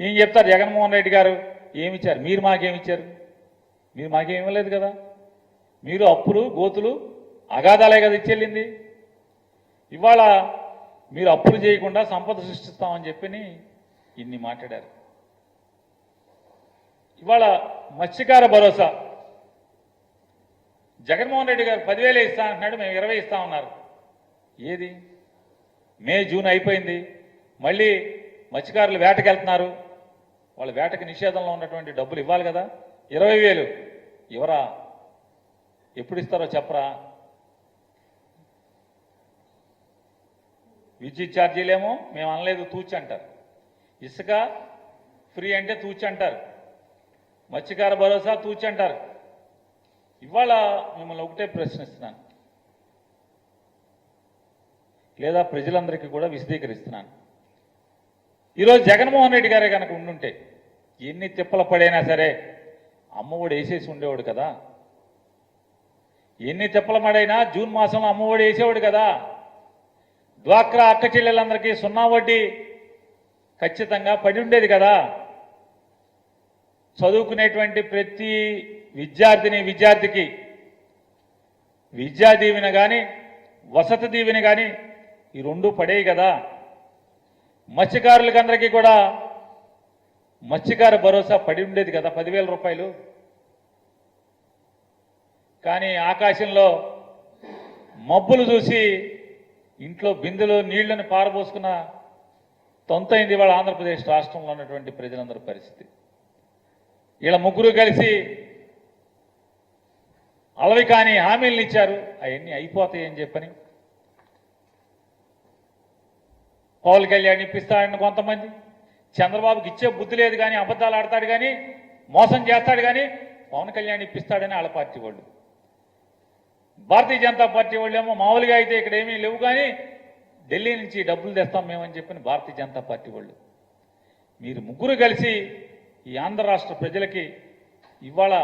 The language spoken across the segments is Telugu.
ఏం చెప్తారు జగన్మోహన్ రెడ్డి గారు? ఏమిచ్చారు? మీరు మాకేమిచ్చారు? మీరు మాకేమివ్వలేదు కదా? మీరు అప్పులు గోతులు అగాధాలే కదా ఇచ్చెళ్ళింది. ఇవాళ మీరు అప్పులు చేయకుండా సంపద సృష్టిస్తామని చెప్పి ఇన్ని మాట్లాడారు. ఇవాళ మత్స్యకార భరోసా. జగన్మోహన్ రెడ్డి గారు పదివేలు ఇస్తా అంటున్నాడు మేము ఇరవై ఇస్తా ఉన్నారు. ఏది? మే జూన్ అయిపోయింది. మళ్ళీ మత్స్యకారులు వేటకెళ్తున్నారు. వాళ్ళ వేటకి నిషేధంలో ఉన్నటువంటి డబ్బులు ఇవ్వాలి కదా? ఇరవై వేలు. ఇవరా ఎప్పుడు ఇస్తారో చెప్పరా? విద్యుత్ ఛార్జీలేమో మేము అనలేదు తూచి అంటారు. ఇసుక ఫ్రీ అంటే తూచి అంటారు. మత్స్యకార భరోసా తూచి అంటారు. ఇవాళ మిమ్మల్ని ఒకటే ప్రశ్నిస్తున్నాను. లేదా ప్రజలందరికీ కూడా విశదీకరిస్తున్నాను. ఈరోజు జగన్మోహన్ రెడ్డి గారే కనుక ఉండుంటే ఎన్ని తిప్పల పడైనా సరే అమ్మఒడి వేసేసి ఉండేవాడు కదా. ఎన్ని తిప్పల పడైనా జూన్ మాసంలో అమ్మఒడి వేసేవాడు కదా. డ్వాక్రా అక్క చెల్లెలందరికీ సున్నా వడ్డీ ఖచ్చితంగా పడి ఉండేది కదా. చదువుకునేటువంటి ప్రతి విద్యార్థిని విద్యార్థికి విద్యా దీవెన కానీ వసతి దీవెన కానీ ఈ రెండు పడేవి కదా. మత్స్యకారులకందరికీ కూడా మత్స్యకార భరోసా పడి ఉండేది కదా పదివేల రూపాయలు. కానీ ఆకాశంలో మబ్బులు చూసి ఇంట్లో బిందెలో నీళ్ళను పారబోసుకున్న తొంతైంది వాళ్ళ ఆంధ్రప్రదేశ్ రాష్ట్రంలో ఉన్నటువంటి ప్రజలందరి పరిస్థితి. ఇలా ముగ్గురు కలిసి అలవి కాని హామీలను ఇచ్చారు. అవన్నీ అయిపోతాయని చెప్పని. పవన్ కళ్యాణ్ ఇప్పిస్తారని కొంతమంది. చంద్రబాబుకి ఇచ్చే బుద్ధి లేదు కానీ అబద్ధాలు ఆడతాడు కానీ మోసం చేస్తాడు కానీ పవన్ కళ్యాణ్ ఇప్పిస్తాడని వాళ్ళ పార్టీ వాళ్ళు. భారతీయ జనతా పార్టీ వాళ్ళేమో మామూలుగా అయితే ఇక్కడ ఏమీ లేవు కానీ ఢిల్లీ నుంచి డబ్బులు తెస్తాం మేమని చెప్పిన భారతీయ జనతా పార్టీ వాళ్ళు. మీరు ముగ్గురు కలిసి ఈ ఆంధ్ర రాష్ట్ర ప్రజలకి ఇవాళ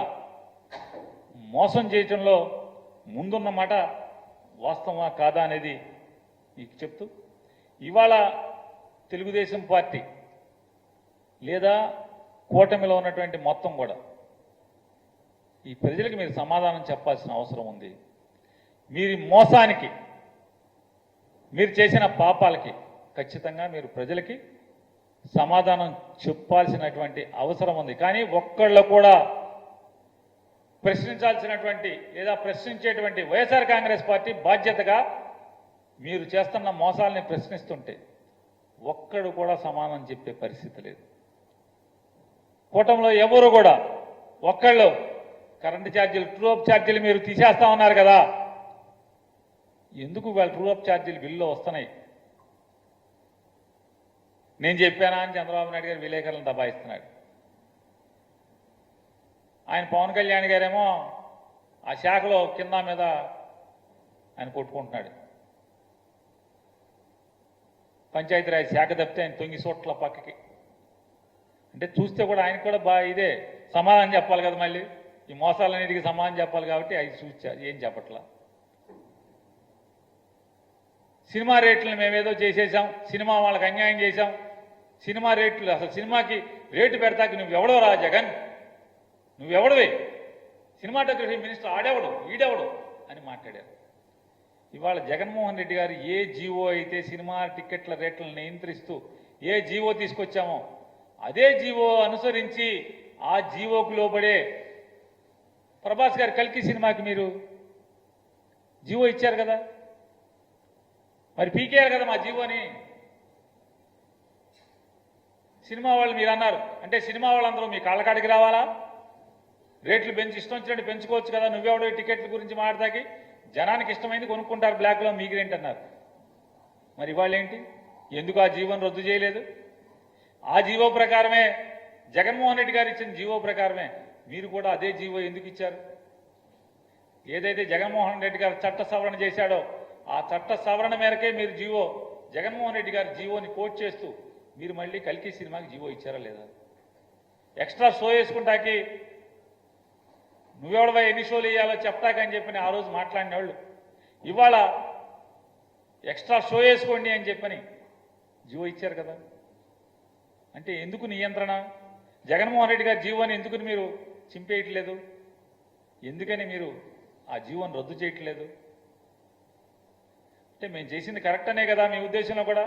మోసం చేయటంలో ముందున్న మాట వాస్తవమా కాదా అనేది మీకు చెప్తూ ఇవాళ తెలుగుదేశం పార్టీ లేదా కూటమిలో ఉన్నటువంటి మొత్తం కూడా. ఈ ప్రజలకు మీరు సమాధానం చెప్పాల్సిన అవసరం ఉంది. మీరు మోసానికి మీరు చేసిన పాపాలకి ఖచ్చితంగా మీరు ప్రజలకి సమాధానం చెప్పాల్సినటువంటి అవసరం ఉంది. కానీ ఒక్కళ్ళు కూడా ప్రశ్నించాల్సినటువంటి లేదా ప్రశ్నించేటువంటి వైఎస్ఆర్ కాంగ్రెస్ పార్టీ బాధ్యతగా మీరు చేస్తున్న మోసాలని ప్రశ్నిస్తుంటే ఒక్కడు కూడా సమానం చెప్పే పరిస్థితి లేదు. కూటంలో ఎవరు కూడా ఒక్కళ్ళు కరెంటు ఛార్జీలు ట్రూ అప్ ఛార్జీలు మీరు తీసేస్తా ఉన్నారు కదా. ఎందుకు వాళ్ళ ట్రూ అప్ ఛార్జీలు బిల్లు వస్తున్నాయి? నేను చెప్పానా అని చంద్రబాబు నాయుడు గారు విలేకరులను దబాయిస్తున్నాడు. ఆయన పవన్ కళ్యాణ్ గారేమో ఆ శాఖలో కింద మీద ఆయన కొట్టుకుంటున్నాడు. పంచాయతీరాజ్ శాఖ తప్పితే ఆయన తొంగి చోట్ల పక్కకి. అంటే చూస్తే కూడా ఆయన కూడా బా ఇదే సమాధానం చెప్పాలి కదా మళ్ళీ. ఈ మోసాలన్నిటికీ సమాధానం చెప్పాలి కాబట్టి అవి చూచా ఏం చెప్పట్లా. సినిమా రేట్లను మేమేదో చేసేసాం సినిమా వాళ్ళకి అన్యాయం చేశాం. సినిమా రేట్లు అసలు సినిమాకి రేటు పెడతాకి నువ్వు ఎవడో రా జగన్. నువ్వెవడవే? సినిమాటోగ్రఫీ మినిస్టర్ ఆడేవడు ఈడెవడు అని మాట్లాడారు. ఇవాళ జగన్మోహన్ రెడ్డి గారు ఏ జీవో అయితే సినిమా టిక్కెట్ల రేట్లను నియంత్రిస్తూ ఏ జీవో తీసుకొచ్చామో అదే జీవో అనుసరించి ఆ జీవోకు లోబడే ప్రభాస్ గారు కల్కి సినిమాకి మీరు జీవో ఇచ్చారు కదా? మరి పీకేయారు కదా మా జీవోని? సినిమా వాళ్ళు మీరు అన్నారు. అంటే సినిమా వాళ్ళందరూ మీ కాళ్ళకాడికి రావాలా? రేట్లు పెంచి ఇష్టం వచ్చినట్టు పెంచుకోవచ్చు కదా. నువ్వెవడో టికెట్ల గురించి మాట్లాడి జనానికి ఇష్టమైంది కొనుక్కుంటారు బ్లాక్లో మీకు అన్నారు మరి ఇవాళ ఏంటి ఎందుకు ఆ జీవోని రద్దు చేయలేదు? ఆ జీవో ప్రకారమే జగన్మోహన్ రెడ్డి గారు ఇచ్చిన జీవో ప్రకారమే మీరు కూడా అదే జీవో ఎందుకు ఇచ్చారు? ఏదైతే జగన్మోహన్ రెడ్డి గారు చట్ట సవరణ చేశాడో ఆ చట్ట సవరణ మేరకే మీరు జీవో జగన్మోహన్ రెడ్డి గారి జీవోని కోట్ చేస్తూ మీరు మళ్ళీ కల్కి సినిమాకి జీవో ఇచ్చారా లేదా? ఎక్స్ట్రా షో వేసుకుంటాకి నువ్వెవడవా ఎన్ని షోలు వేయాలో చెప్తాకని చెప్పని ఆ రోజు మాట్లాడిన వాళ్ళు ఇవాళ ఎక్స్ట్రా షో వేసుకోండి అని చెప్పని జీవో ఇచ్చారు కదా? అంటే ఎందుకు నియంత్రణ? జగన్మోహన్ రెడ్డి గారి జీవోని ఎందుకు మీరు చింపేయట్లేదు? ఎందుకని మీరు ఆ జీవోని రద్దు చేయట్లేదు? అంటే మేము చేసింది కరెక్ట్ అనే కదా మీ ఉద్దేశంలో కూడా?